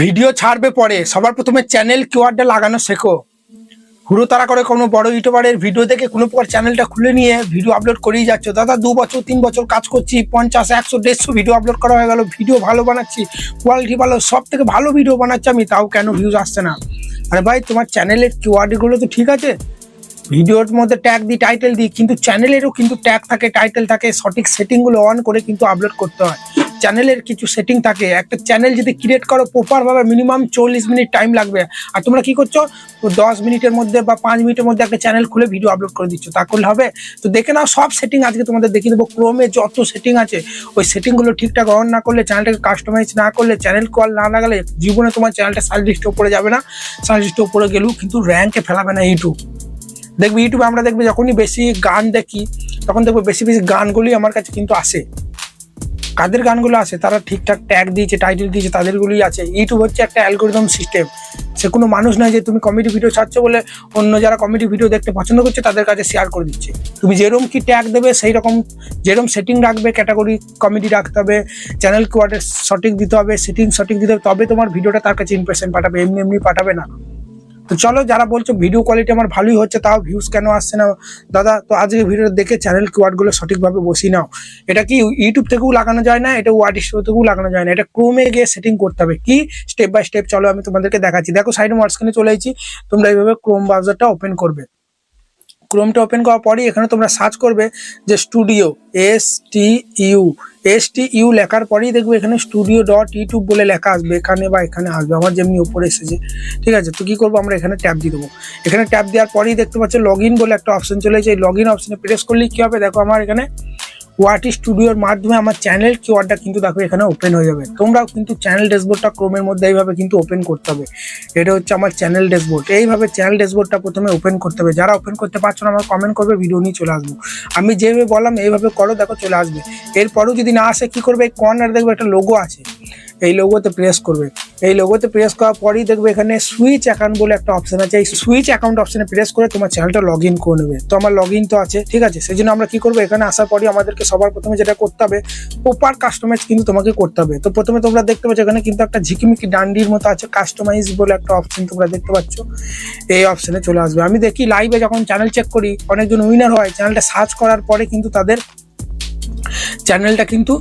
Video ছাড়বে পরে। সবার প্রথমে চ্যানেল কিওয়ার্ডটা লাগানো শেখো। হুড়ো তারা করে কোনো বড় ইউটিউবারের ভিডিও দেখে কোনো প্রকার চ্যানেলটা খুলে নিয়ে ভিডিও আপলোড করেই যাচ্ছ। দাদা, দু বছর, তিন বছর কাজ করছি, পঞ্চাশ, একশো, দেড়শো ভিডিও আপলোড করা হয়ে গেল। ভিডিও ভালো বানাচ্ছি কোয়ালিটি ভালো সব থেকে ভালো ভিডিও বানাচ্ছি আমি, তাও কেন ভিউজ আসছে না? আরে ভাই, তোমার চ্যানেলের কিওয়ার্ডগুলো তো ঠিক আছে। ভিডিওর মধ্যে ট্যাগ দিই টাইটেল দিই, কিন্তু চ্যানেলেরও কিন্তু ট্যাগ থাকে টাইটেল থাকে, সঠিক সেটিংগুলো অন করে কিন্তু আপলোড করতে হয়। চ্যানেলের কিছু সেটিং থাকে, একটা চ্যানেল যদি ক্রিয়েট করো প্রপারভাবে মিনিমাম চল্লিশ মিনিট টাইম লাগবে। আর তোমরা কি করছ? দশ মিনিটের মধ্যে বা পাঁচ মিনিটের মধ্যে একটা চ্যানেল খুলে ভিডিও আপলোড করে দিচ্ছ, তা করলে হবে। তো দেখে নাও, সব সেটিং আজকে তোমাদের দেখিয়ে দেবো। ক্রোমে যত সেটিং আছে, ওই সেটিংগুলো ঠিকঠাক অন না করলে চ্যানেলটাকে কাস্টমাইজ না করলে চ্যানেল কল না লাগালে, জীবনে তোমার চ্যানেলটা সার্চ লিস্টে উপরে যাবে না। সার্চ লিস্টে উপরে গেলেও কিন্তু র্যাঙ্কে ফেলাবে না ইউটিউব দেখবে ইউটিউবে আমরা দেখবে যখনই বেশি গান দেখি, তখন দেখব বেশি বেশি গানগুলি আমার কাছে কিন্তু আসে। কাদের গানগুলো আছে, তারা ঠিকঠাক ট্যাগ দিয়েছে টাইটেল দিয়েছে, তাদেরগুলোই আছে। ইউটিউব হচ্ছে একটা অ্যালগোরিদম সিস্টেম সে কোনো মানুষ নয় যে তুমি কমেডি ভিডিও ছাড়ছো বলে অন্য যারা কমেডি ভিডিও দেখতে পছন্দ করছে, তাদের কাছে শেয়ার করে দিচ্ছে। তুমি যেরকম কি ট্যাগ দেবে সেই রকম যেরকম সেটিং রাখবে ক্যাটাগরি কমেডি রাখতে হবে চ্যানেল কোয়ার্ডের সঠিক দিতে হবে সেটিং সঠিক দিতে হবে, তবে তোমার ভিডিওটা তার কাছে ইমপ্রেশন পাঠাবে, এমনি এমনি পাঠাবে না। তো চলো যারা বলছো ভিডিও কোয়ালিটি আমার ভালোই হচ্ছে, তাও ভিউজ কেন আসছে না? দাদা, তো আজকে ভিডিওটা দেখে চ্যানেল কিওয়ার্ডগুলো সঠিকভাবে বসিয়ে নাও। এটা কি ইউটিউব থেকেও লাগানো যায় না? এটা ওয়ার্ড স্টোর থেকেও লাগানো যায় না? এটা ক্রোমে গিয়ে সেটিং করতে হবে। কি? স্টেপ বাই স্টেপ চলো আমি তোমাদেরকে দেখাচ্ছি। দেখো সাইডে মাঝখানে চলে এসেছি। তোমরা এইভাবে ক্রোম ব্রাউজারটা ওপেন করবে। ক্রোমটা ওপেন করার পরেই এখানে তোমরা সার্চ করবে যে studio S T U S T U লেখার পরেই দেখবে এখানে স্টুডিও ডট ইউটিউব বলে লেখা আসবে, এখানে বা এখানে আসবে, আমার যেমনি উপরে এসেছে। ঠিক আছে, তো কি করব আমরা এখানে ট্যাপ দিয়ে দেবো। এখানে ট্যাপ দেওয়ার পরেই দেখতে পাচ্ছি লগ ইন বলে একটা অপশন চলে যায় লগ ইন অপশনে প্রেস করলেই কি হবে? দেখো আমার এখানে ওয়াটি স্টুডিওর মাধ্যমে আমার চ্যানেল কিওয়ার্ডটা কিন্তু দেখো এখানে ওপেন হয়ে যাবে। তোমরাও কিন্তু চ্যানেল ড্যাশবোর্ডটা ক্রোমের মধ্যে এইভাবে কিন্তু ওপেন করতে হবে। এটা হচ্ছে আমার চ্যানেল ড্যাশবোর্ড এইভাবে চ্যানেল ড্যাশবোর্ডটা প্রথমে ওপেন করতে হবে। যারা ওপেন করতে পারছ না, আমার কমেন্ট করবে ভিডিও নিয়ে চলে আসব। আমি যেভাবে বললাম, এইভাবে করো, দেখো চলে আসবে। এরপরেও যদি না আসে, কি করবে? এই কর্নার দেখবে একটা লোগো আছে। এই লোগোতে প্রেস করবে। এই লোগোতে প্রেস করার পরেই দেখবে এখানে সুইচ অ্যাকাউন্ট বলে একটা অপশন আছে। এই সুইচ অ্যাকাউন্ট অপশনে প্রেস করে তোমার চ্যানেলটা লগ ইন করে নেবে। তো আমার লগ ইন তো আছে, ঠিক আছে? সেই জন্য আমরা কি করব? এখানে আসার পরই আমাদেরকে সবার প্রথমে যেটা করতে হবে প্রপার কাস্টমাইজ কিন্তু তোমাকে করতে হবে। তো প্রথমে তোমরা দেখতে পাচ্ছ, এখানে কিন্তু একটা ঝিকিমিকি ডান্ডির মতো আছে কাস্টমাইজ বলে একটা অপশন তোমরা দেখতে পাচ্ছ। এই অপশনে চলে আসবে। আমি দেখি লাইভে যখন চ্যানেল চেক করি, অনেকজন উইনার হয় চ্যানেলটা সার্চ করার পরে কিন্তু তাদের চ্যানেলটা কিন্তু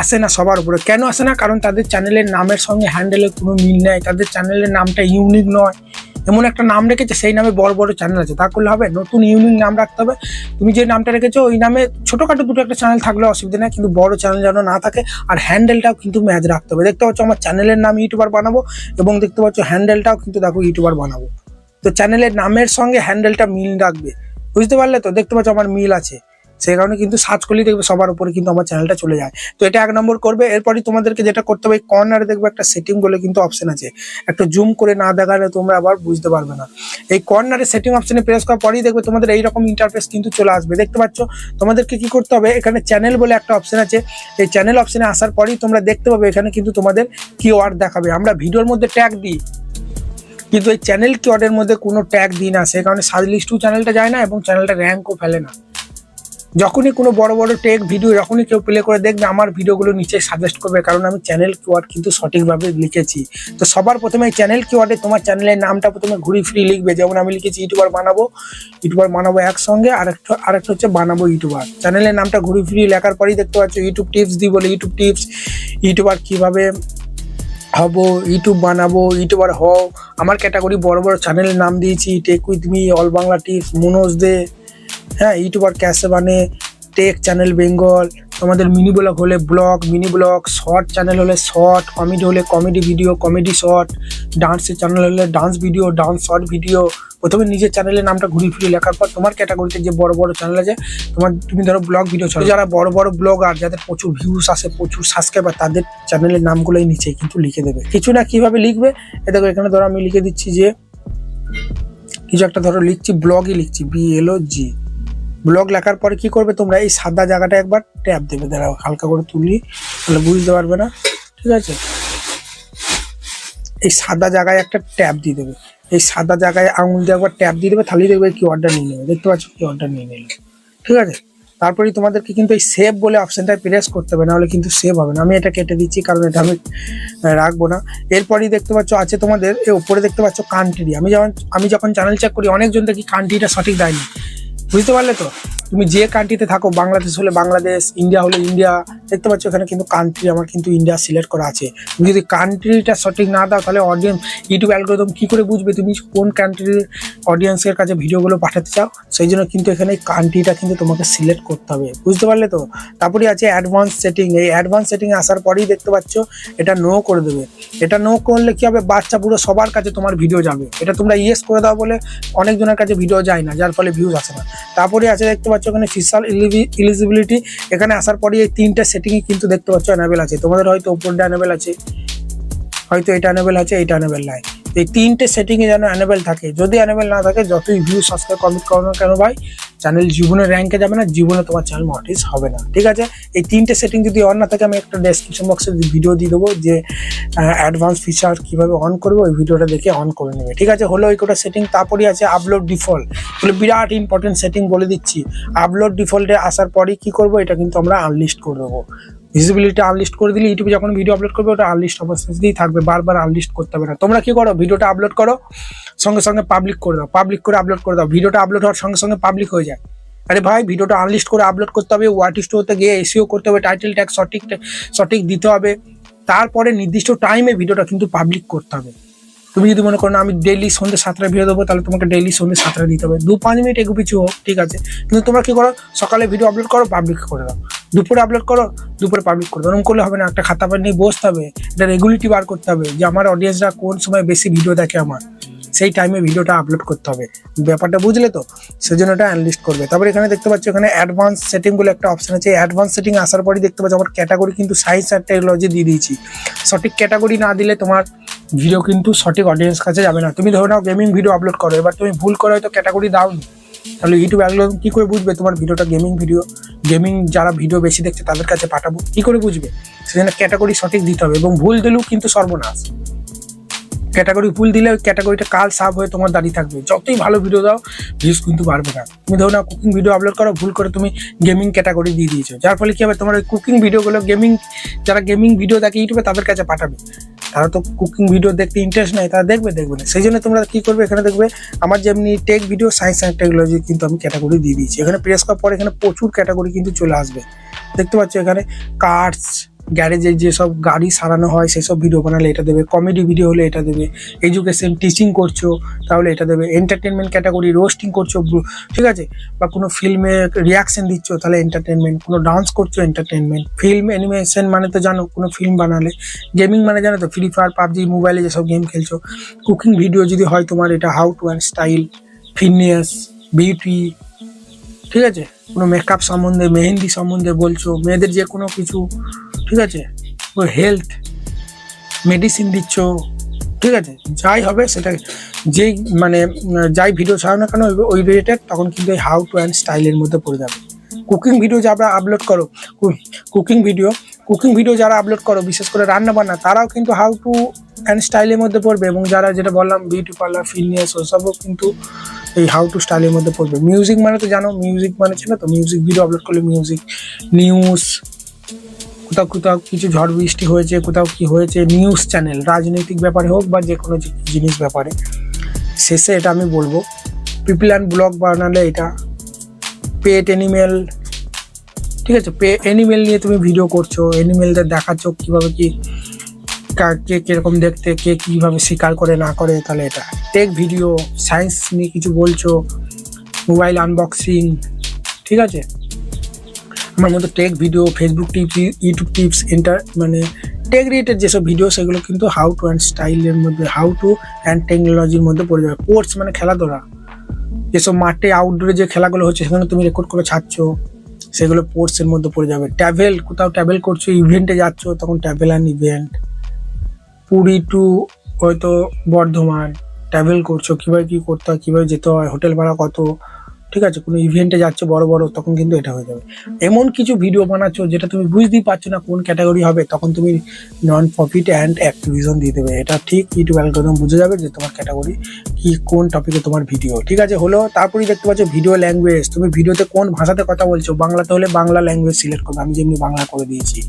আসে না সবার উপরে। কেন আসে না? কারণ তাদের চ্যানেলের নামের সঙ্গে হ্যান্ডেলের কোনো মিল নেই। তাদের চ্যানেলের নামটা ইউনিক নয়। এমন একটা নাম রেখেছে, সেই নামে বড় বড় চ্যানেল আছে। তা করলে হবে, নতুন ইউনিক নাম রাখতে হবে। তুমি যে নামটা রেখেছো, ওই নামে ছোটোখাটো দুটো একটা চ্যানেল থাকলে অসুবিধা নেই, কিন্তু বড় চ্যানেল যেন না থাকে, আর হ্যান্ডেলটাও কিন্তু ম্যাচ রাখতে হবে। দেখতে পাচ্ছ, আমার চ্যানেলের নাম ইউটিউবার বানাবো, এবং দেখতে পাচ্ছ হ্যান্ডেলটাও কিন্তু দেখো ইউটিউবার বানাবো। তো চ্যানেলের নামের সঙ্গে হ্যান্ডেলটা মিল রাখবে। বুঝতে পারলে তো? দেখতে পাচ্ছ, আমার মিল আছে। সেই কারণে কিন্তু সার্চ করলেই দেখবে সবার উপরে কিন্তু আমার চ্যানেলটা চলে যায়। তো এটা এক নম্বর করবে। এরপরই তোমাদেরকে যেটা করতে হবে কর্নারে দেখবে একটা সেটিং বলে কিন্তু অপশন আছে। একটু জুম করে না দেখালে তোমরা আবার বুঝতে পারবে না। এই কর্নারে সেটিং অপশনে প্রেস করার পরেই দেখবে তোমাদের এইরকম ইন্টারফেস কিন্তু চলে আসবে। দেখতে পাচ্ছ? তোমাদেরকে কি করতে হবে? এখানে চ্যানেল বলে একটা অপশন আছে। এই চ্যানেল অপশনে আসার পরেই তোমরা দেখতে পাবে এখানে কিন্তু তোমাদের কিওয়ার্ড দেখাবে। আমরা ভিডিওর মধ্যে ট্যাগ দিই। কিন্তু এই চ্যানেল কিওয়ার্ডের মধ্যে কোনো ট্যাগ দিই না। সেই কারণে সাজ লিস্টও চ্যানেলটা যায় না এবং চ্যানেলটা র্যাঙ্কও ফেলে না। যখনই কোনো বড় বড় টেক ভিডিও যখনই কেউ প্লে করে দেখবে, আমার ভিডিওগুলো নিচে সাজেস্ট করবে, কারণ আমি চ্যানেল কিওয়ার্ড কিন্তু সঠিকভাবে লিখেছি। তো সবার প্রথমে চ্যানেল কিওয়ার্ডে তোমার চ্যানেলের নামটা প্রথমে ঘুরি ফিরি লিখবে। যেমন আমি লিখেছি ইউটিউবার বানাবো ইউটিউবার বানাবো একসঙ্গে আরেকটা আরেকটা হচ্ছে বানাবো ইউটিউবার চ্যানেলের নামটা ঘুরি ফিরি লেখার পরেই দেখতে পাচ্ছ ইউটিউব টিপস দিই বলে ইউটিউব টিপস ইউটিউবার কীভাবে হব ইউটিউব বানাবো ইউটিউবার হও। আমার ক্যাটাগরি বড় বড় চ্যানেলের নাম দিয়েছি tech with me all Bangla tips Manoj Dey হ্যাঁ ইউটিউবার ক্যাশে বানে টেক চ্যানেল বেঙ্গল তোমাদের মিনি ব্লগ হলে blog mini blog short channel হলে শর্ট কমেডি হলে কমেডি ভিডিও কমেডি শর্ট ডান্সের চ্যানেল হলে dance video dance short video প্রথমে নিজের চ্যানেলের নামটা ঘুরে ফিরে লেখার পর তোমার ক্যাটাগরিতে যে বড় বড় চ্যানেল আছে, তোমার তুমি ধরো ব্লগ ভিডিও ছাড়ো যারা বড় বড় ব্লগার যাদের প্রচুর ভিউস আসে, প্রচুর সাবস্ক্রাইবার তাদের চ্যানেলের নামগুলোই নিচে কিন্তু লিখে দেবে। কিছু না কীভাবে লিখবে? এ দেখো, এখানে ধরো আমি লিখে দিচ্ছি যে, কিছু একটা ধরো লিখছি ব্লগই লিখছি বি এল জি ব্লগ লেখার পরে কি করবে? তোমরা এই সাদা জায়গাটা একবার ট্যাপ দেবে। দাঁড়াও, হালকা করে তুলি, তাহলে বুঝতে পারবে না। ঠিক আছে? এই সাদা জায়গায় একটা ট্যাপ দিয়ে দেবে। এই সাদা জায়গায় আঙুল দিয়ে একবার ট্যাপ দিয়ে দেবে, তাহলেই দেখবে কি অর্ডার নিয়ে নেবে। দেখতে পাচ্ছ? কি অর্ডার নিয়ে নিলে। ঠিক আছে? তারপরেই তোমাদেরকে কিন্তু এই সেভ বলে অপশনটা প্রেস করতে হবে, নাহলে কিন্তু সেভ হবে না। আমি এটা কেটে দিচ্ছি, কারণ এটা আমি রাখব না। এরপরই দেখতে পাচ্ছ, আছে তোমাদের, এই উপরে দেখতে পাচ্ছ কান্ট্রি আমি যেমন আমি যখন চ্যানেল চেক করি, অনেকজন দেখি কান্ট্রিটা সঠিক দেয়নি। বুঝতে পারলে তো তুমি যে কান্ট্রিতে থাকো, বাংলাদেশ হলে বাংলাদেশ ইন্ডিয়া হলে ইন্ডিয়া দেখতে পাচ্ছ এখানে কিন্তু কান্ট্রি আমার কিন্তু ইন্ডিয়া সিলেক্ট করা আছে। তুমি যদি কান্ট্রিটা সঠিক না দাও, তাহলে অডিয়েন্স ইউটিউব অ্যালগোরিদম কী করে বুঝবে? তুমি কোন কান্ট্রির অডিয়েন্সের কাছে ভিডিওগুলো পাঠাতে চাও? সেই জন্য কিন্তু এখানে কান্ট্রিটা কিন্তু তোমাকে সিলেক্ট করতে হবে। বুঝতে পারলে তো? তারপরে আছে অ্যাডভান্স সেটিং এই অ্যাডভান্স সেটিং আসার পরেই দেখতে পাচ্ছ, এটা নো করে দেবে। এটা নো করলে কি হবে? বাচ্চা পুরো সবার কাছে তোমার ভিডিও যাবে। এটা তোমরা ইয়েস করে দাও বলে অনেকজনের কাছে ভিডিও যায় না, যার ফলে ভিউজ আসে না। তারপরে আছে দেখতে পাচ্ছ এখানে ফিসাল ইলিজিবিলিটি এখানে আসার পরে এই তিনটা সেটিংই কিন্তু দেখতে পাচ্ছ অ্যানাবেল আছে। তোমাদের হয়তো ওপরটা অ্যানাবেল আছে, হয়তো এটা অ্যানেবেল আছে এটা অ্যানেবেল নাই। এই তিনটে সেটিংয়ে যেন অ্যানেবেল থাকে। যদি অ্যানাবেল না থাকে, যতই ভিউ সাবস্ক্রাইব কমেন্ট করো না কেন ভাই চ্যানেল জীবনে র্যাঙ্কে যাবে না, জীবনে তোমার চ্যানেল মনিটাইজ হবে না, ঠিক আছে? এই তিনটে সেটিং যদি অন না থাকে, আমি একটা ডেসক্রিপশন বক্সে ভিডিও দিয়ে দেবো যে অ্যাডভান্স ফিচার কীভাবে অন করব, ওই ভিডিওটা দেখে অন করে নেবে, ঠিক আছে? হলো ওই কটা সেটিং তারপরেই আছে আপলোড ডিফল্ট বলে বিরাট ইম্পর্টেন্ট সেটিং বলে দিচ্ছি। আপলোড ডিফল্টে আসার পরেই কী করব, এটা কিন্তু আমরা আনলিস্ট করে দেবো। ভিজিবিলিটি আনলিস্ট করে দিলে ইউটিউবে যখন ভিডিও আপলোড করবে, ওটা আনলিস্ট অবস্থাতেই থাকবে, বারবার আনলিস্ট করতে হবে না। তোমরা কি করো? ভিডিওটা আপলোড করো, সঙ্গে সঙ্গে পাবলিক করে দাও। পাবলিক করে আপলোড করে দাও। ভিডিওটা আপলোড হওয়ার সঙ্গে সঙ্গে পাবলিক হয়ে যায়। আরে ভাই ভিডিওটা আনলিস্ট করে আপলোড করতে হবে ওয়াটিস্ট হতে গিয়ে এসিও করতে হবে টাইটেল ট্যাগ সঠিক সঠিক দিতে হবে। তারপরে নির্দিষ্ট টাইমে ভিডিওটা কিন্তু পাবলিক করতে হবে। তুমি যদি মনে করো না, আমি ডেইলি সন্ধ্যে সাতটায় ভিডিও দেবো, তাহলে তোমাকে ডেইলি সন্ধ্যে সাতটায় দিতে হবে। দু পাঁচ মিনিট এগু পিছু হোক ঠিক আছে? কিন্তু তোমরা কি করো, সকালে ভিডিও আপলোড করো পাবলিক করে দাও। দুপুরে আপলোড করো, দুপুরে পাবলিক করে দাও। এরকম করলে হবে না, একটা খাতা পেন নিয়ে বসতে হবে, এটা রেগুলিটি বার করতে হবে যে আমার অডিয়েন্সরা কোন সময় বেশি ভিডিও দেখে আমার। সেই টাইমে ভিডিওটা আপলোড করতে হবে। ব্যাপারটা বুঝলে তো? সেজন্য এটা অ্যানালিস্ট করবে। তারপরে এখানে দেখতে পাচ্ছ, এখানে অ্যাডভান্স সেটিং বলে একটা অপশন আছে। অ্যাডভান্স সেটিং আসার পরই দেখতে পাচ্ছ, আমার ক্যাটাগরি কিন্তু সাইন্স আর টেকনোলজি দিয়ে দিয়েছি। সঠিক ক্যাটাগরি না দিলে তোমার ভিডিও কিন্তু সঠিক অডিয়েন্স কাছে যাবে না। তুমি ধরো নাও গেমিং ভিডিও আপলোড করো। এবার তুমি ভুল করে হয়তো ক্যাটাগরি দাওনি। তাহলে ইউটিউব অ্যালগোরিদম কি করে বুঝবে তোমার ভিডিওটা গেমিং ভিডিও গেমিং যারা ভিডিও বেশি দেখছে তাদের কাছে পাঠাবো। কি করে বুঝবে? সেজন্য ক্যাটাগরি সঠিক দিতে হবে এবং ভুল দিলেও কিন্তু সর্বনাশ। ক্যাটাগরি ভুল দিলে ওই ক্যাটাগরিটা কাল সাব হয়ে তোমার দাঁড়িয়ে থাকবে। যতই ভালো ভিডিও দাও ভিউজ কিন্তু বাড়বে না। তুমি ধরো না কুকিং ভিডিও আপলোড করো, ভুল করে তুমি গেমিং ক্যাটাগরি দিয়ে দিয়েছ। যার ফলে কি হবে? তোমার ওই কুকিং ভিডিওগুলো গেমিং যারা গেমিং ভিডিও দেখে ইউটিউবে তাদের কাছে পাঠাবে। তারা তো কুকিং ভিডিও দেখতে ইন্টারেস্ট নাই, তারা দেখবে দেখবে না। সেই জন্য তোমরা কী করবে? এখানে দেখবে আমার যেমনি tech video science and technology কিন্তু আমি ক্যাটাগরি দিয়ে দিয়েছি। এখানে প্রেস করার পর এখানে প্রচুর ক্যাটাগরি কিন্তু চলে আসবে। দেখতে পাচ্ছ এখানে কার্স গ্যারেজে যেসব গাড়ি সারানো হয় সেসব ভিডিও বানালে এটা দেবে। কমেডি ভিডিও হলে এটা দেবে। এডুকেশন টিচিং করছ, তাহলে এটা দেবে। এন্টারটেনমেন্ট ক্যাটাগরি রোস্টিং করছ ঠিক আছে? বা কোনো ফিল্মে রিয়াকশন দিচ্ছ, তাহলে এন্টারটেনমেন্ট কোনো ডান্স করছ এন্টারটেনমেন্ট ফিল্ম অ্যানিমেশন মানে তো জানো, কোনো ফিল্ম বানালে। গেমিং মানে জানো তো ফ্রি ফায়ার পাবজি মোবাইলে যেসব গেম খেলছো। কুকিং ভিডিও যদি হয় তোমার, এটা how to and style fitness beauty ঠিক আছে? কোনো মেকআপ সম্বন্ধে, মেহেন্দি সম্বন্ধে বলছো, মেয়েদের যে কোনো কিছু ঠিক আছে? ও হেলথ মেডিসিন দিচ্ছ, ঠিক আছে? যাই হবে সেটা যেই মানে যাই ভিডিও ছাড়ো না কেন, ওই- রিলেটেড তখন কিন্তু হাউ টু অ্যান্ড স্টাইলের মধ্যে পড়ে যাবে। কুকিং ভিডিও যারা আপলোড করো কুকিং ভিডিও কুকিং ভিডিও যারা আপলোড করো, বিশেষ করে রান্না বান্না, তারাও কিন্তু হাউ টু অ্যান্ড স্টাইলের মধ্যে পড়বে এবং যারা যেটা বললাম বিউটি পার্লার ফিটনেস ওসবও কিন্তু এই হাউ টু স্টাইলের মধ্যে পড়বে। মিউজিক মানে তো জানো মিউজিক মানে ছিল তো মিউজিক ভিডিও আপলোড করলে মিউজিক নিউজ কোথাও কোথাও কিছু ঝড় বৃষ্টি হয়েছে, কোথাও কি হয়েছে নিউজ চ্যানেল রাজনৈতিক ব্যাপারে হোক বা যে কোনো জিনিস ব্যাপারে। শেষে এটা আমি বলব পিপল অ্যান্ড ব্লগ বানালে এটা পেট অ্যানিমেল ঠিক আছে? পে অ্যানিমেল নিয়ে তুমি ভিডিও করছ অ্যানিমেলদের দেখাচ্ছ কীভাবে কি কা- কীরকম দেখতে, কে কীভাবে শিকার করে, না করে, তাহলে এটা। টেক ভিডিও সায়েন্স নিয়ে কিছু বলছো মোবাইল আনবক্সিং ঠিক আছে? আমার মতো tech video Facebook tips YouTube tips inter মানে টেক রিলেটেড যেসব ভিডিও সেগুলো কিন্তু হাউ টু অ্যান্ড স্টাইলের মধ্যে হাউ টু অ্যান্ড টেকনোলজির মধ্যে পড়ে যাবে। স্পোর্টস মানে খেলাধুলা। যেসব মাঠে আউটডোরে যে খেলাগুলো হচ্ছে, সেখানে তুমি রেকর্ড করে ছাড়ছো, সেগুলো স্পোর্টসের মধ্যে পড়ে যাবে। ট্রাভেল কোথাও ট্রাভেল করছ ইভেন্টে যাচ্ছো, তখন travel and event Puri to হয়তো বর্ধমান ট্রাভেল করছ, কীভাবে কী করতে হয়, কীভাবে যেতে হয় হোটেল ভাড়া কত ঠিক আছে, কোনো ইভেন্টে যাচ্ছে বড় বড়, তখন কিন্তু এটা হয়ে যাবে। এমন কিছু ভিডিও বানাচ্ছ যেটা তুমি বুঝতেই পারছ না কোন ক্যাটাগরি হবে, তখন তুমি নন প্রফিট অ্যান্ড অ্যাক্টিভিশন দিয়ে দেবে। এটা ঠিক ইউটিউব অ্যালগোরিদম বুঝে যাবে যে তোমার ক্যাটাগরি কি, কোন টপিকে তোমার ভিডিও ঠিক আছে হলো তারপরেই দেখতে পাচ্ছ ভিডিও ল্যাঙ্গুয়েজ তুমি ভিডিওতে কোন ভাষাতে কথা বলছো? বাংলাতে হলে বাংলা ল্যাঙ্গুয়েজ সিলেক্ট করবে। আমি যেমনি বাংলা করে দিয়েছি।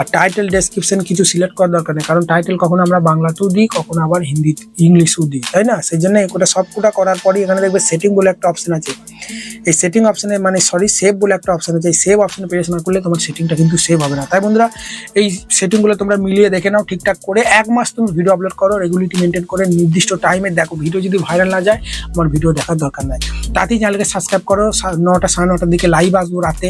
আর টাইটেল ডেসক্রিপশন কিছু সিলেক্ট করার দরকার নেই, কারণ টাইটেল কখনো আমরা বাংলাতেও দিই, কখনো আবার হিন্দি, ইংলিশেও দিই, তাই না? সেই জন্য এটা সবকটা করার পরই এখানে দেখবে সেটিং বলে একটা অপশন আছে। এই সেটিং অপশানে মানে সরি সেভ বলে একটা অপশন আছে। এই সেভ অপশনে প্রেস না করলে তোমার সেটিংটা কিন্তু সেভ হবে না। তাই বন্ধুরা, এই সেটিংগুলো তোমরা মিলিয়ে দেখে নাও ঠিকঠাক করে। এক মাস তুমি ভিডিও আপলোড করো রেগুলিটি মেনটেন করে, নির্দিষ্ট টাইমে দেখো ভিডিও যদি ভাইরাল না যায়, আমার ভিডিও দেখার দরকার নাই। তাতেই চ্যানেলকে সাবস্ক্রাইব করো। নটা, সাড়ে নটার দিকে লাইভ আসব রাতে।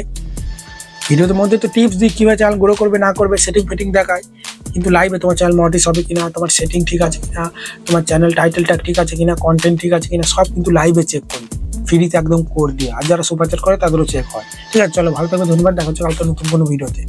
ভিডিওর মধ্যে তো টিপস দিই, কীভাবে চ্যানেল গ্রো করবে, না করবে সেটিং ফেটিং দেখায়। কিন্তু লাইভে তোমার চ্যানেল মডিস হবে কিনা, তোমার সেটিং ঠিক আছে কিনা, তোমার চ্যানেল টাইটেলটা ঠিক আছে কিনা কন্টেন্ট ঠিক আছে কিনা, সব কিন্তু লাইভে চেক করবে। ফ্রিতে একদম কোড দিয়ে। আর যারা সুপারচার করে, তাদেরও চেক হয়। ঠিক আছে, চলো ভালো থাকবে, ধন্যবাদ। দেখা হচ্ছে কালকে নতুন কোনো ভিডিওতে